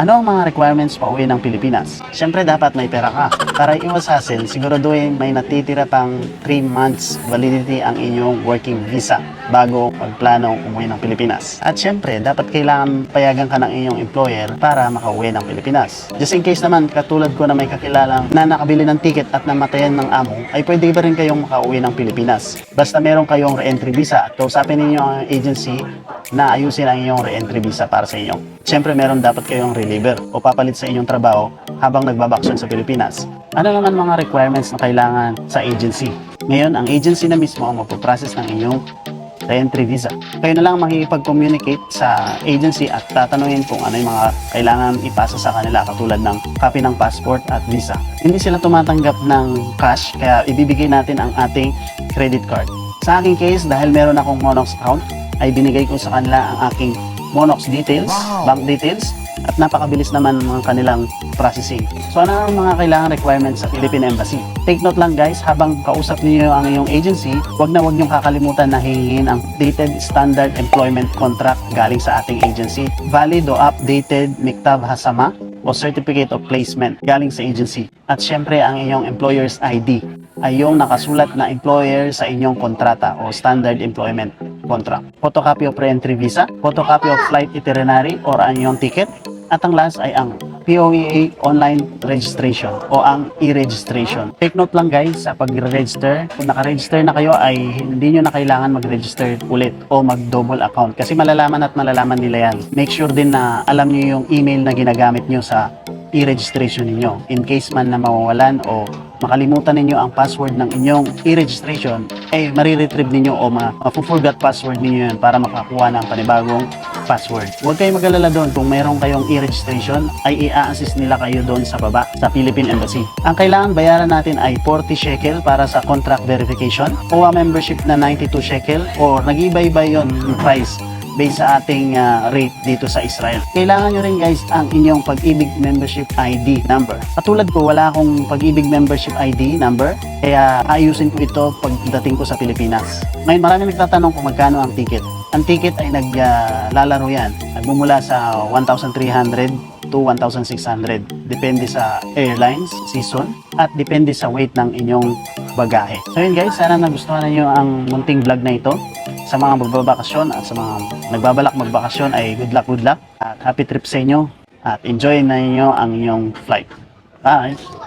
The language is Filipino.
Ano ang mga requirements pa uwi ng Pilipinas? Siyempre dapat may pera ka. Para iwas hassle, siguraduhin may natitira pang 3 months validity ang inyong working visa bago magplanong umuwi ng Pilipinas. At siyempre, dapat kailangan payagan ka ng inyong employer para makauwi ng Pilipinas. Just in case naman, katulad ko na may kakilalang na nakabili ng ticket at namatayan ng amo, ay pwede pa rin kayong makauwi ng Pilipinas. Basta meron kayong re-entry visa at kausapin ninyo ang agency na ayusin ang inyong re-entry visa para sa inyo. Siyempre, meron dapat kayong reliever o papalit sa inyong trabaho habang nagbabaksyon sa Pilipinas. Ano naman mga requirements na kailangan sa agency? Ngayon, ang agency na mismo ang magpo-process ng inyong re-entry visa. Kayo na lang makikipag-communicate sa agency at tatanungin kung ano yung mga kailangan ipasa sa kanila katulad ng copy ng passport at visa. Hindi sila tumatanggap ng cash kaya ibibigay natin ang ating credit card. Sa aking case, dahil meron akong Monox account, ay binigay ko sa kanila ang aking Monox details, bank details, at napakabilis naman ng kanilang processing. So ano ang mga kailangan requirements sa Philippine Embassy? Take note lang guys, habang kausap niyo ang iyong agency, wag na wag niyong kakalimutan na hingin ang dated standard employment contract galing sa ating agency. Valid o updated Miktav Hasama o Certificate of Placement galing sa agency. At syempre ang inyong employer's ID ay yung nakasulat na employer sa inyong kontrata o standard employment contract. Photocopy of re-entry visa, photocopy of flight itinerary or ang inyong ticket, at ang last ay ang POEA online registration o ang e-registration. Take note lang guys sa pag-register, kung naka-register na kayo ay hindi nyo na kailangan mag-register ulit o mag-double account kasi malalaman at malalaman nila yan. Make sure din na alam nyo yung email na ginagamit nyo sa e-registration ninyo. In case man na mawawalan o makalimutan ninyo ang password ng inyong e-registration, ay mariretrieve ninyo o ma- mafu-forgot password ninyo yun para makakuha ng panibagong password. Huwag kayong mag-alala doon kung mayroon kayong e-registration ay i-assist nila kayo doon sa baba sa Philippine Embassy. Ang kailangan bayaran natin ay 40 shekel para sa contract verification o membership na 92 shekel o nag-iba-iba yon yung price based sa ating ah, rate dito sa Israel. Kailangan nyo rin guys ang inyong pag-ibig membership ID number. Katulad ko, wala akong pag-ibig membership ID number, kaya ayusin ko ito pagdating ko sa Pilipinas. Ngayon, marami nagtatanong kung magkano ang ticket. Ang ticket ay naglalaro yan. Nagmumula sa 1,300 to 1,600. Depende sa airlines, season, at depende sa weight ng inyong bagahe. So yun guys, sana nagustuhan ninyo ang munting vlog na ito. Sa mga magbabakasyon at sa mga nagbabalak magbakasyon ay good luck, good luck. At happy trip sa inyo. At enjoy na ninyo ang inyong flight. Bye!